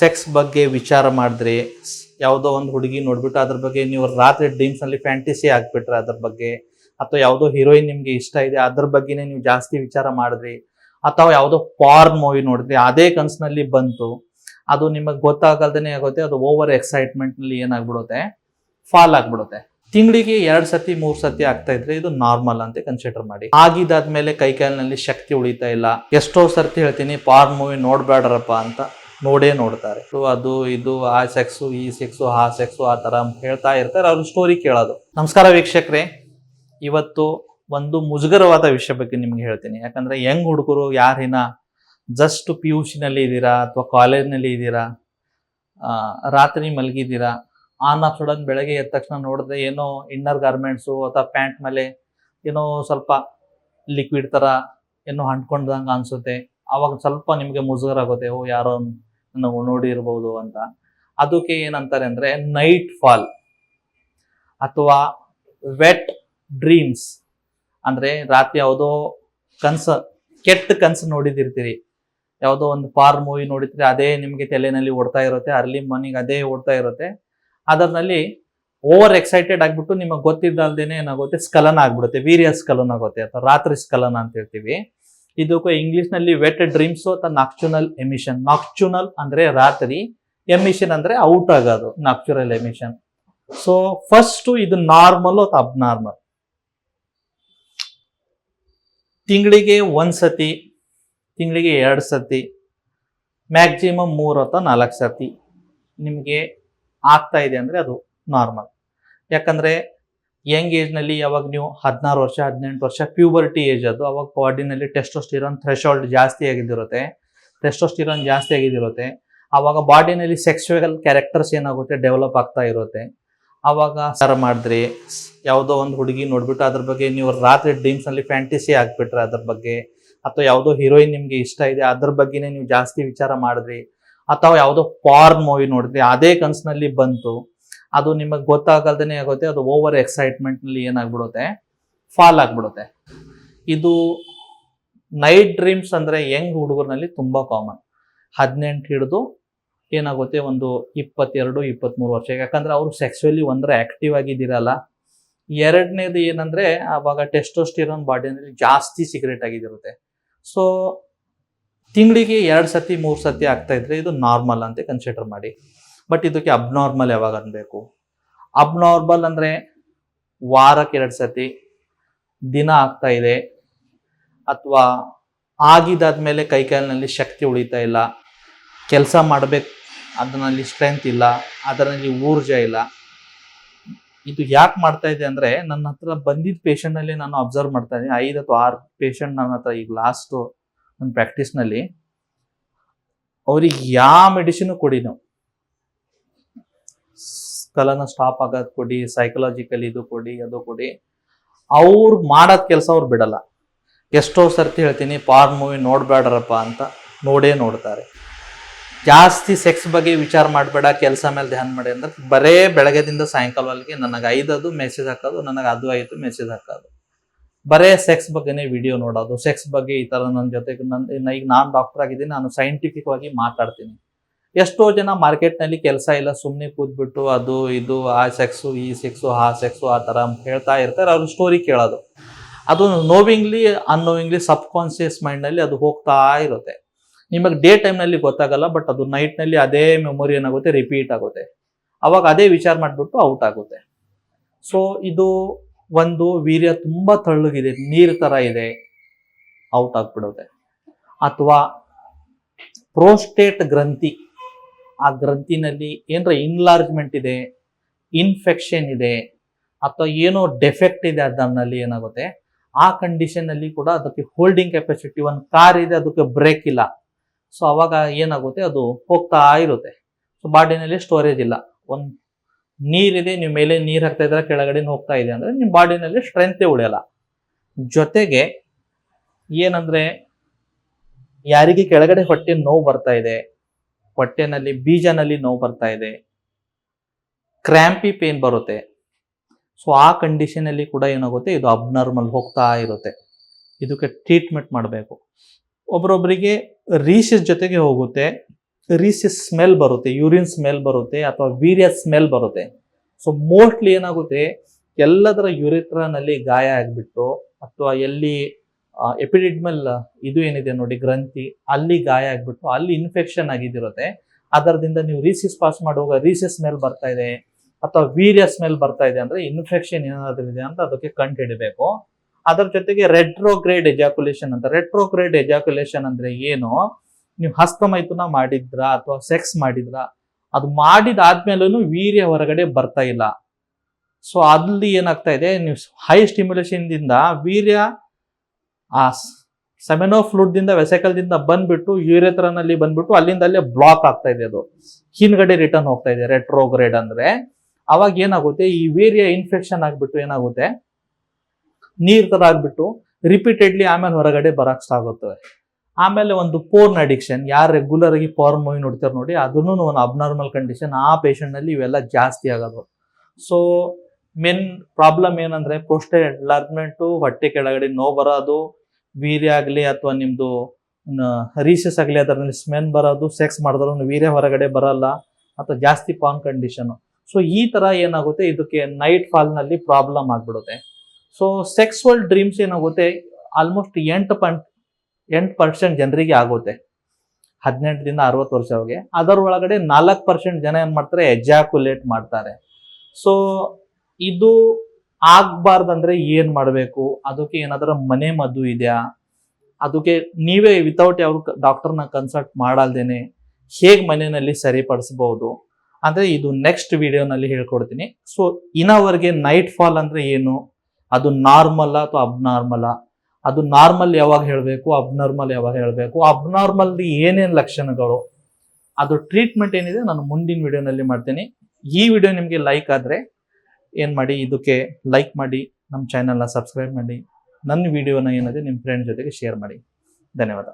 Sex ಬಗ್ಗೆ ವಿಚಾರ ಮಾಡಿದ್ರಿ ಯಾವುದೋ ಒಂದು ಹುಡುಗಿ ನೋಡ್ಬಿಟ್ಟು ಅದ್ರ ಬಗ್ಗೆ ನೀವು ರಾತ್ರಿ ಡ್ರೀಮ್ಸ್ನಲ್ಲಿ ಫ್ಯಾಂಟಿಸಿ ಆಗ್ಬಿಟ್ರೆ ಅದ್ರ ಬಗ್ಗೆ, ಅಥವಾ ಯಾವುದೋ ಹೀರೋಯಿನ್ ನಿಮ್ಗೆ ಇಷ್ಟ ಇದೆ, ಅದ್ರ ಬಗ್ಗೆನೇ ನೀವು ಜಾಸ್ತಿ ವಿಚಾರ ಮಾಡಿದ್ರಿ, ಅಥವಾ ಯಾವುದೋ ಪಾರ್ನ್ ಮೂವಿ ನೋಡಿದ್ರಿ ಅದೇ ಕನ್ಸಿನಲ್ಲಿ ಬಂತು, ಅದು ನಿಮಗೆ ಗೊತ್ತಾಗಲ್ದೇ ಆಗುತ್ತೆ, ಅದು ಓವರ್ ಎಕ್ಸೈಟ್ಮೆಂಟ್ನಲ್ಲಿ ಏನಾಗ್ಬಿಡುತ್ತೆ? ಫಾಲ್ ಆಗ್ಬಿಡುತ್ತೆ. ತಿಂಗಳಿಗೆ ಎರಡು ಸತಿ, ಮೂರು ಸತಿ ಆಗ್ತಾ ಇದ್ರೆ ಇದು ನಾರ್ಮಲ್ ಅಂತ ಕನ್ಸಿಡರ್ ಮಾಡಿ. ಆಗಿದಾದ್ಮೇಲೆ ಕೈ ಕಾಲಿನಲ್ಲಿ ಶಕ್ತಿ ಉಳಿತಾ ಇಲ್ಲ. ಎಷ್ಟೋ ಸರ್ತಿ ಹೇಳ್ತೀನಿ ಪಾರ್ನ್ ಮೂವಿ ನೋಡ್ಬೇಡ್ರಪ್ಪ ಅಂತ ನೋಡೇ ನೋಡ್ತಾರೆ. ಸೊ ಅದು, ಇದು, ಆ ಸೆಕ್ಸು ಈ ಸೆಕ್ಸು ಆ ಸೆಕ್ಸು ಆ ತರ ಹೇಳ್ತಾ ಇರ್ತಾರೆ. ಅವ್ರ ಸ್ಟೋರಿ ಕೇಳೋದು. ನಮಸ್ಕಾರ ವೀಕ್ಷಕರೇ. ಇವತ್ತು ಒಂದು ಮುಜುಗರವಾದ ವಿಷಯ ಬಗ್ಗೆ ನಿಮ್ಗೆ ಹೇಳ್ತೀನಿ. ಯಾಕಂದ್ರೆ ಯಂಗ್ ಹುಡುಗರು ಯಾರಿನ ಜಸ್ಟ್ ಪಿ ಯು ನಲ್ಲಿ ಇದ್ದೀರಾ ಅಥವಾ ಕಾಲೇಜ್ನಲ್ಲಿ ಇದ್ದೀರಾ ರಾತ್ರಿ ಮಲಗಿದ್ದೀರಾ ಆನ್ ಆಫ್ ಸಡನ್ ಬೆಳಗ್ಗೆ ಎದ್ದ ತಕ್ಷಣ ನೋಡಿದ್ರೆ ಏನೋ ಇನ್ನರ್ ಗಾರ್ಮೆಂಟ್ಸು ಅಥವಾ ಪ್ಯಾಂಟ್ ಮೇಲೆ ಏನೋ ಸ್ವಲ್ಪ ಲಿಕ್ವಿಡ್ ತರ ಏನೋ ಅಂಟ್ಕೊಂಡಂಗೆ ಅನ್ಸುತ್ತೆ. ಅವಾಗ ಸ್ವಲ್ಪ ನಿಮಗೆ ಮುಜುಗರ ಆಗುತ್ತೆ, ಓ, ಯಾರೋ ನಾವು ನೋಡಿರ್ಬೋದು ಅಂತ. ಅದಕ್ಕೆ ಏನಂತಾರೆ ಅಂದರೆ ನೈಟ್ ಫಾಲ್ ಅಥವಾ ವೆಟ್ ಡ್ರೀಮ್ಸ್ ಅಂದರೆ ರಾತ್ರಿ ಯಾವುದೋ ಕನ್ಸು, ಕೆಟ್ಟ ಕನ್ಸು ನೋಡಿದಿರ್ತೀರಿ. ಯಾವುದೋ ಒಂದು ಫಾರ್ ಮೂವಿ ನೋಡಿದ್ರೆ ಅದೇ ನಿಮಗೆ ತಲೆನಲ್ಲಿ ಓಡ್ತಾ ಇರುತ್ತೆ, ಅರ್ಲಿ ಮಾರ್ನಿಂಗ್ ಅದೇ ಓಡ್ತಾ ಇರುತ್ತೆ. ಅದರಲ್ಲಿ ಓವರ್ ಎಕ್ಸೈಟೆಡ್ ಆಗಿಬಿಟ್ಟು ನಿಮಗೆ ಗೊತ್ತಿದ್ದಲ್ದೇನೆ ಏನಾಗುತ್ತೆ, ಸ್ಖಲನ ಆಗ್ಬಿಡುತ್ತೆ ವೀರ್ಯ ಸ್ಖಲನ ಆಗುತ್ತೆ ಅಥವಾ ರಾತ್ರಿ ಸ್ಖಲನ ಅಂತ ಹೇಳ್ತೀವಿ. ಇದಕ್ಕೂ ಇಂಗ್ಲಿಷ್ನಲ್ಲಿ ವೆಟ್ ಡ್ರೀಮ್ಸ್ ಅಥವಾ ನಾಕ್ಚುನಲ್ ಎಮಿಷನ್ ನಾಕ್ಚುನಲ್ ಅಂದ್ರೆ ರಾತ್ರಿ ಎಮಿಷನ್ ಅಂದ್ರೆ ಔಟ್ ಆಗೋದು ನಾಕ್ಚುರಲ್ ಎಮಿಷನ್ ಸೊ ಫಸ್ಟ್ ಇದು ನಾರ್ಮಲ್ ಅಥವಾ ಅಬ್ನಾರ್ಮಲ್ ತಿಂಗಳಿಗೆ ಒಂದ್ಸತಿ ತಿಂಗಳಿಗೆ ಎರಡು ಸತಿ ಮ್ಯಾಕ್ಸಿಮಮ್ ಮೂರು ಅಥವಾ ನಾಲ್ಕು ಸತಿ. ನಿಮಗೆ ಆಗ್ತಾ ಇದೆ ಅಂದ್ರೆ ಅದು ನಾರ್ಮಲ್ ಯಾಕಂದ್ರೆ ಯಂಗ್ ಏಜ್ನಲ್ಲಿ ಯಾವಾಗ ನೀವು ಹದಿನಾರು ವರ್ಷ, ಹದಿನೆಂಟು ವರ್ಷ ಪ್ಯೂಬರ್ಟಿ ಏಜ್ ಅದು, ಅವಾಗ ಬಾಡಿನಲ್ಲಿ ಟೆಸ್ಟೋಸ್ಟಿರೋನ್ ಥ್ರೆಶೋಲ್ಡ್ ಜಾಸ್ತಿ ಆಗಿದ್ದಿರುತ್ತೆ. ಟೆಸ್ಟೋಸ್ಟಿರೋನ್ ಜಾಸ್ತಿ ಆಗಿದ್ದಿರುತ್ತೆ. ಅವಾಗ ಬಾಡಿನಲ್ಲಿ ಸೆಕ್ಸುವಲ್ ಕ್ಯಾರೆಕ್ಟರ್ಸ್ ಏನಾಗುತ್ತೆ ಡೆವಲಪ್ ಆಗ್ತಾ ಇರುತ್ತೆ. ಅವಾಗ ಸರ ಮಾಡಿದ್ರಿ, ಯಾವುದೋ ಒಂದು ಹುಡುಗಿ ನೋಡ್ಬಿಟ್ಟು ಅದ್ರ ಬಗ್ಗೆ ನೀವು ರಾತ್ರಿ ಡ್ರೀಮ್ಸ್ನಲ್ಲಿ ಫ್ಯಾಂಟಸಿ ಆಗ್ಬಿಟ್ರೆ ಅದ್ರ ಬಗ್ಗೆ, ಅಥವಾ ಯಾವುದೋ ಹೀರೋಯಿನ್ ನಿಮಗೆ ಇಷ್ಟ ಇದೆ, ಅದ್ರ ಬಗ್ಗೆನೇ ನೀವು ಜಾಸ್ತಿ ವಿಚಾರ ಮಾಡಿದ್ರಿ, ಅಥವಾ ಯಾವುದೋ ಪಾರ್ನ್ ಮೂವಿ ನೋಡಿದ್ರಿ, ಅದೇ ಕನ್ಸಿನಲ್ಲಿ ಬಂತು ಅದು ನಿಮಗೆ ಗೊತ್ತಾಗಲ್ದೇನೆ ಆಗುತ್ತೆ, ಅದು ಓವರ್ ಎಕ್ಸೈಟ್ಮೆಂಟ್ನಲ್ಲಿ ಏನಾಗ್ಬಿಡುತ್ತೆ? ಫಾಲ್ ಆಗ್ಬಿಡುತ್ತೆ. ಇದು ನೈಟ್ ಡ್ರೀಮ್ಸ್ ಅಂದ್ರೆ ಯಂಗ್ ಹುಡುಗರಲ್ಲಿ ತುಂಬಾ ಕಾಮನ್ ಹದಿನೆಂಟು ಹಿಡಿದು ಏನಾಗುತ್ತೆ, ಒಂದು ಇಪ್ಪತ್ತೆರಡು ಇಪ್ಪತ್ತ್ಮೂರು ವರ್ಷ. ಯಾಕಂದ್ರೆ ಅವರು ಸೆಕ್ಸುವಲಿ ಒಂದರ ಆಕ್ಟಿವ್ ಆಗಿದ್ದೀರಲ್ಲ. ಎರಡನೇದು ಏನಂದ್ರೆ, ಅವಾಗ ಟೆಸ್ಟೋಸ್ಟಿರೋನ್ ಬಾಡಿನಲ್ಲಿ ಜಾಸ್ತಿ ಸಿಗರೇಟ್ ಆಗಿದಿರುತ್ತೆ ಸೊ ತಿಂಗಳಿಗೆ ಎರಡು ಸತಿ, ಮೂರು ಸತಿ ಆಗ್ತಾ ಇದ್ರೆ ಇದು ನಾರ್ಮಲ್ ಅಂತ ಕನ್ಸಿಡರ್ ಮಾಡಿ. ಬಟ್ ಇದಕ್ಕೆ ಅಬ್ನಾರ್ಮಲ್ ಯಾವಾಗ ಅನ್ಬೇಕು? ಅಬ್ನಾರ್ಮಲ್ ಅಂದ್ರೆ ವಾರಕ್ಕೆ ಎರಡು ಸತಿ ದಿನ ಆಗ್ತಾ ಇದೆ, ಅಥವಾ ಆಗಿದಾದ್ಮೇಲೆ ಕೈ ಕಾಲಿನಲ್ಲಿ ಶಕ್ತಿ ಉಳಿತಾ ಇಲ್ಲ, ಕೆಲಸ ಮಾಡಬೇಕು, ಅದರಲ್ಲಿ ಸ್ಟ್ರೆಂತ್ ಇಲ್ಲ, ಅದರಲ್ಲಿ ಊರ್ಜ ಇಲ್ಲ. ಇದು ಯಾಕೆ ಮಾಡ್ತಾ ಇದೆ ಅಂದ್ರೆ, ನನ್ನ ಹತ್ರ ಬಂದಿದ್ದ ಪೇಷಂಟ್ ಅಲ್ಲಿ ನಾನು ಅಬ್ಸರ್ವ್ ಮಾಡ್ತಾ ಇದ್ದೀನಿ. ಐದು ಅಥವಾ ಆರು ಪೇಷಂಟ್ ನನ್ನ ಹತ್ರ ಈಗ ಲಾಸ್ಟ್ ನನ್ನ ಪ್ರಾಕ್ಟೀಸ್ನಲ್ಲಿ ಅವ್ರಿಗೆ ಯಾವ ಮೆಡಿಸಿನ್ ಕೊಡಿ ನಾವು? ಕಲನ ಸ್ಟಾಪ್ ಆಗೋದು ಕೊಡಿ ಸೈಕಲಾಜಿಕಲ್ ಇದು ಕೊಡಿ, ಅದು ಕೊಡಿ. ಅವ್ರು ಮಾಡೋದ್ ಕೆಲಸ ಅವ್ರು ಬಿಡಲ್ಲ. ಎಷ್ಟೋ ಸರ್ತಿ ಹೇಳ್ತೀನಿ ಪಾರ್ ಮೂವಿ ನೋಡಬೇಡ್ರಪ್ಪ ಅಂತ ನೋಡೇ ನೋಡ್ತಾರೆ. ಜಾಸ್ತಿ ಸೆಕ್ಸ್ ಬಗ್ಗೆ ವಿಚಾರ ಮಾಡಬೇಡ, ಕೆಲಸ ಮೇಲೆ ಧ್ಯಾನ ಮಾಡಿ ಅಂದ್ರೆ ಬರೇ ಬೆಳಗ್ಗೆದಿಂದ ಸಾಯಂಕಾಲವಲ್ಲಿಗೆ ನನಗೆ ಐದದು ಮೆಸೇಜ್ ಹಾಕೋದು, ನನಗೆ ಅದು ಆಯಿತು ಮೆಸೇಜ್ ಹಾಕೋದು. ಬರೇ ಸೆಕ್ಸ್ ಬಗ್ಗೆನೇ ವಿಡಿಯೋ ನೋಡೋದು ಸೆಕ್ಸ್ ಬಗ್ಗೆ ಈ ಥರ ನನ್ನ ಜೊತೆಗೆ ನನ್ನ ಈಗ ನಾನು ಡಾಕ್ಟರ್ ಆಗಿದ್ದೀನಿ, ನಾನು ಸೈಂಟಿಫಿಕ್ ಆಗಿ ಮಾತಾಡ್ತೀನಿ. ಎಷ್ಟೋ ಜನ ಮಾರ್ಕೆಟ್ನಲ್ಲಿ ಕೆಲಸ ಇಲ್ಲ ಸುಮ್ಮನೆ ಕೂತ್ಬಿಟ್ಟು ಅದು ಇದು, ಆ ಸೆಕ್ಸು ಈ ಸೆಕ್ಸು ಆ ಸೆಕ್ಸು ಆ ಥರ ಹೇಳ್ತಾ ಇರ್ತಾರೆ. ಅವ್ರ ಸ್ಟೋರಿ ಕೇಳೋದು. ಅದು ನೋವಿಂಗ್ಲಿ ಅನ್ನೋವಿಂಗ್ಲಿ ಸಬ್ ಕಾನ್ಸಿಯಸ್ ಮೈಂಡ್ನಲ್ಲಿ ಅದು ಹೋಗ್ತಾ ಇರುತ್ತೆ. ನಿಮಗೆ ಡೇ ಟೈಮ್ನಲ್ಲಿ ಗೊತ್ತಾಗಲ್ಲ ಬಟ್ ಅದು ನೈಟ್ನಲ್ಲಿ ಅದೇ ಮೆಮೊರಿ ಏನಾಗುತ್ತೆ ರಿಪೀಟ್ ಆಗುತ್ತೆ. ಅವಾಗ ಅದೇ ವಿಚಾರ ಮಾಡಿಬಿಟ್ಟು ಔಟ್ ಆಗುತ್ತೆ. ಸೊ ಇದು ಒಂದು ವೀರ್ಯ ತುಂಬಾ ತಳ್ಳಗಿದೆ. ನೀರು ತರ ಇದೆ. ಔಟ್ ಆಗ್ಬಿಡುತ್ತೆ. ಅಥವಾ ಪ್ರೋಸ್ಟೇಟ್ ಗ್ರಂಥಿ. ಆ ಗ್ರಂಥಿನಲ್ಲಿ ಏನರ ಇನ್ಲಾರ್ಜ್ಮೆಂಟ್ ಇದೆ ಇನ್ಫೆಕ್ಷನ್ ಇದೆ, ಅಥವಾ ಏನೋ ಡೆಫೆಕ್ಟ್ ಇದೆ ಅದನ್ನಲ್ಲಿ ಏನಾಗುತ್ತೆ, ಆ ಕಂಡೀಷನ್ ಅಲ್ಲಿ ಕೂಡ ಅದಕ್ಕೆ ಹೋಲ್ಡಿಂಗ್ ಕೆಪಾಸಿಟಿ ಒಂದು ಕಾರ್ ಇದೆ, ಅದಕ್ಕೆ ಬ್ರೇಕ್ ಇಲ್ಲ. ಸೊ ಅವಾಗ ಏನಾಗುತ್ತೆ, ಅದು ಹೋಗ್ತಾ ಇರುತ್ತೆ. ಸೊ ಬಾಡಿನಲ್ಲಿ ಸ್ಟೋರೇಜ್ ಇಲ್ಲ. ಒಂದು ನೀರಿದೆ, ನೀವು ಮೇಲೆ ನೀರು ಹಾಕ್ತಾ ಇದ್ರೆ ಕೆಳಗಡೆ ಹೋಗ್ತಾ ಇದೆ ಅಂದ್ರೆ ನಿಮ್ಮ ಬಾಡಿನಲ್ಲಿ ಸ್ಟ್ರೆಂತೇ ಉಳಿಯಲ್ಲ. ಜೊತೆಗೆ ಏನಂದ್ರೆ, ಯಾರಿಗೆ ಕೆಳಗಡೆ ಹೊಟ್ಟೆ ನೋವು ಬರ್ತಾ ಇದೆ ಹೊಟ್ಟೆನಲ್ಲಿ, ಬೀಜನಲ್ಲಿ ನೋವು ಬರ್ತಾ ಇದೆ. ಕ್ರ್ಯಾಂಪಿ ಪೇನ್ ಬರುತ್ತೆ. ಸೊ ಆ ಕಂಡೀಷನ್ ಅಲ್ಲಿ ಕೂಡ ಏನಾಗುತ್ತೆ? ಇದು ಅಬ್ನಾರ್ಮಲ್ ಹೋಗ್ತಾ ಇರುತ್ತೆ. ಇದಕ್ಕೆ ಟ್ರೀಟ್ಮೆಂಟ್ ಮಾಡಬೇಕು. ಒಬ್ರೊಬ್ಬರಿಗೆ ರೀಸಸ್ ಜೊತೆಗೆ ಹೋಗುತ್ತೆ. ರೀಸಸ್ ಸ್ಮೆಲ್ ಬರುತ್ತೆ ಯೂರಿನ್ ಸ್ಮೆಲ್ ಬರುತ್ತೆ ಅಥವಾ ವೀರ್ಯ ಸ್ಮೆಲ್ ಬರುತ್ತೆ. ಸೊ ಮೋಸ್ಟ್ಲಿ ಏನಾಗುತ್ತೆ? ಎಲ್ಲದರ ಯುರಿಟ್ರಾನಲ್ಲಿ ಗಾಯ ಆಗಿಬಿಟ್ಟು ಅಥವಾ ಎಲ್ಲಿ ಎಪಿಡಿಡ್ಮಲ್ ಇದು ಏನಿದೆ ನೋಡಿ, ಗ್ರಂಥಿ, ಅಲ್ಲಿ ಗಾಯ ಆಗ್ಬಿಟ್ಟು, ಅಲ್ಲಿ ಇನ್ಫೆಕ್ಷನ್ ಆಗಿದ್ದಿರುತ್ತೆ ಅದರದಿಂದ ನೀವು ರೀಸಿಸ್ ಪಾಸ್ ಮಾಡುವಾಗ ರೀಸಿಸ್ ಸ್ಮೆಲ್ ಬರ್ತಾ ಇದೆ, ಅಥವಾ ವೀರ್ಯ ಸ್ಮೆಲ್ ಬರ್ತಾ ಇದೆ ಅಂದ್ರೆ ಇನ್ಫೆಕ್ಷನ್ ಏನಾದ್ರೂ ಇದೆ ಅಂತ ಅದಕ್ಕೆ ಕಂಡು ಹಿಡಿಬೇಕು. ಅದರ ಜೊತೆಗೆ ರೆಟ್ರೋಗ್ರೇಡ್ ಎಜಾಕ್ಯುಲೇಷನ್ ಅಂತ ರೆಟ್ರೋಗ್ರೇಡ್ ಎಜಾಕ್ಯುಲೇಷನ್ ಅಂದ್ರೆ ಏನು? ನೀವು ಹಸ್ತಮೈಥುನ ಮಾಡಿದ್ರ ಅಥವಾ ಸೆಕ್ಸ್ ಮಾಡಿದ್ರ? ಅದು ಮಾಡಿದಾದ್ಮೇಲೂ ವೀರ್ಯ ಹೊರಗಡೆ ಬರ್ತಾ ಇಲ್ಲ. ಸೊ ಅಲ್ಲಿ ಏನಾಗ್ತಾ ಇದೆ, ನೀವು ಹೈ ಸ್ಟಿಮ್ಯುಲೇಷನ್ ದಿಂದ ವೀರ್ಯ ಆ ಸೆಮೆನೋ ದಿಂದ ವೆಸೆಕಲ್ದಿಂದ ಬಂದ್ಬಿಟ್ಟು ಯೂರೆತ್ರನಲ್ಲಿ ಬಂದ್ಬಿಟ್ಟು ಅಲ್ಲಿಂದ ಅಲ್ಲೇ ಬ್ಲಾಕ್ ಆಗ್ತಾ ಇದೆ ಅದು. ಹಿಂದ್ಗಡೆ ರಿಟರ್ನ್ ಹೋಗ್ತಾ ಇದೆ, ರೆಟ್ರೋಗ್ರೇಡ್ ಅಂದ್ರೆ. ಅವಾಗ ಏನಾಗುತ್ತೆ, ಈ ವೇರಿಯಾ ಇನ್ಫೆಕ್ಷನ್ ಆಗ್ಬಿಟ್ಟು ಏನಾಗುತ್ತೆ, ನೀರ್ ತರ ಆಗ್ಬಿಟ್ಟು ರಿಪೀಟೆಡ್ಲಿ ಆಮೇಲೆ ಹೊರಗಡೆ ಬರಕ್ ಆಗುತ್ತವೆ ಆಮೇಲೆ ಒಂದು ಪೋರ್ನ್ ಅಡಿಕ್ಷನ್, ಯಾರು ರೆಗ್ಯುಲರ್ ಆಗಿ ಪೋರ್ನ್ ಮೂವಿ ನೋಡ್ತಾರೆ ನೋಡಿ ಅದನ್ನು ಒಂದು ಅಬ್ನಾರ್ಮಲ್ ಕಂಡೀಷನ್ ಆ ಪೇಷಂಟ್ನಲ್ಲಿ ಇವೆಲ್ಲ ಜಾಸ್ತಿ ಆಗೋದು. ಸೊ ಮೇನ್ ಪ್ರಾಬ್ಲಮ್ ಏನಂದ್ರೆ ಪ್ರೋಸ್ಟೇಟ್ ಎನ್ಲಾರ್ಜ್ಮೆಂಟು ಹೊಟ್ಟೆ ಕೆಳಗಡೆ ನೋವು ಬರೋದು, ವೀರ್ಯ ಆಗಲಿ ಅಥವಾ ನಿಮ್ದು ರೀಸಸ್ ಆಗಲಿ ಅದರಲ್ಲಿ ಸ್ಮೆನ್ ಬರೋದು ಸೆಕ್ಸ್ ಮಾಡಿದ್ರು ವೀರ್ಯ ಹೊರಗಡೆ ಬರಲ್ಲ ಅಥವಾ ಜಾಸ್ತಿ ಪಾನ್ ಕಂಡೀಷನು ಸೊ ಈ ಥರ ಏನಾಗುತ್ತೆ? ಇದಕ್ಕೆ ನೈಟ್ ಫಾಲ್ನಲ್ಲಿ ಪ್ರಾಬ್ಲಮ್ ಆಗಿಬಿಡುತ್ತೆ. ಸೊ ಸೆಕ್ಸುವಲ್ ಡ್ರೀಮ್ಸ್ ಏನಾಗುತ್ತೆ? ಆಲ್ಮೋಸ್ಟ್ ಎಂಟು ಪಾಯಿಂಟ್ ಎಂಟು ಪರ್ಸೆಂಟ್ ಜನರಿಗೆ ಆಗುತ್ತೆ. ಹದಿನೆಂಟರಿಂದ ಅರವತ್ತು ವರ್ಷವರೆಗೆ ಅದರ ಒಳಗಡೆ ನಾಲ್ಕು ಪರ್ಸೆಂಟ್ ಜನ ಏನು ಮಾಡ್ತಾರೆ ಎಜಾಕ್ಯುಲೇಟ್ ಮಾಡ್ತಾರೆ. ಸೊ ಇದು ಆಗ್ಬಾರ್ದಂದ್ರೆ ಏನ್ ಮಾಡಬೇಕು? ಅದಕ್ಕೆ ಏನಾದರೂ ಮನೆ ಮದ್ದು ಇದೆಯಾ? ಅದಕ್ಕೆ ನೀವೇ ವಿತೌಟ್ ಯಾವ ಡಾಕ್ಟರ್ನ ಕನ್ಸಲ್ಟ್ ಮಾಡಲ್ದೇನೆ ಹೇಗೆ ಮನೆಯಲ್ಲಿ ಸರಿಪಡಿಸಬಹುದು ಅಂದ್ರೆ ಇದು ನೆಕ್ಸ್ಟ್ ವಿಡಿಯೋನಲ್ಲಿ ಹೇಳ್ಕೊಡ್ತೀನಿ. ಸೊ ಇನ್ನವರೆಗೆ ನೈಟ್ ಫಾಲ್ ಅಂದ್ರೆ ಏನು? ಅದು ನಾರ್ಮಲ್ ಅಥವಾ ಅಬ್ನಾರ್ಮಲ್ ಅದು ನಾರ್ಮಲ್ ಯಾವಾಗ ಹೇಳಬೇಕು? ಅಬ್ನಾರ್ಮಲ್ ಯಾವಾಗ ಹೇಳಬೇಕು? ಅಬ್ನಾರ್ಮಲ್ ಏನೇನು ಲಕ್ಷಣಗಳು? ಅದು ಟ್ರೀಟ್ಮೆಂಟ್ ಏನಿದೆ, ನಾನು ಮುಂದಿನ ವಿಡಿಯೋನಲ್ಲಿ ಮಾಡ್ತೀನಿ. ಈ ವಿಡಿಯೋ ನಿಮಗೆ ಲೈಕ್ ಆದ್ರೆ ಏನ್ ಮಾಡಿ, ಇದಕ್ಕೆ ಲೈಕ್ ಮಾಡಿ ನಮ್ಮ ಚಾನೆಲ್ನ ಸಬ್ಸ್ಕ್ರೈಬ್ ಮಾಡಿ ನನ್ನ ವಿಡಿಯೋನ ಏನಿದೆ ನಿಮ್ಮ ಫ್ರೆಂಡ್ ಜೊತೆಗೆ ಶೇರ್ ಮಾಡಿ. ಧನ್ಯವಾದ.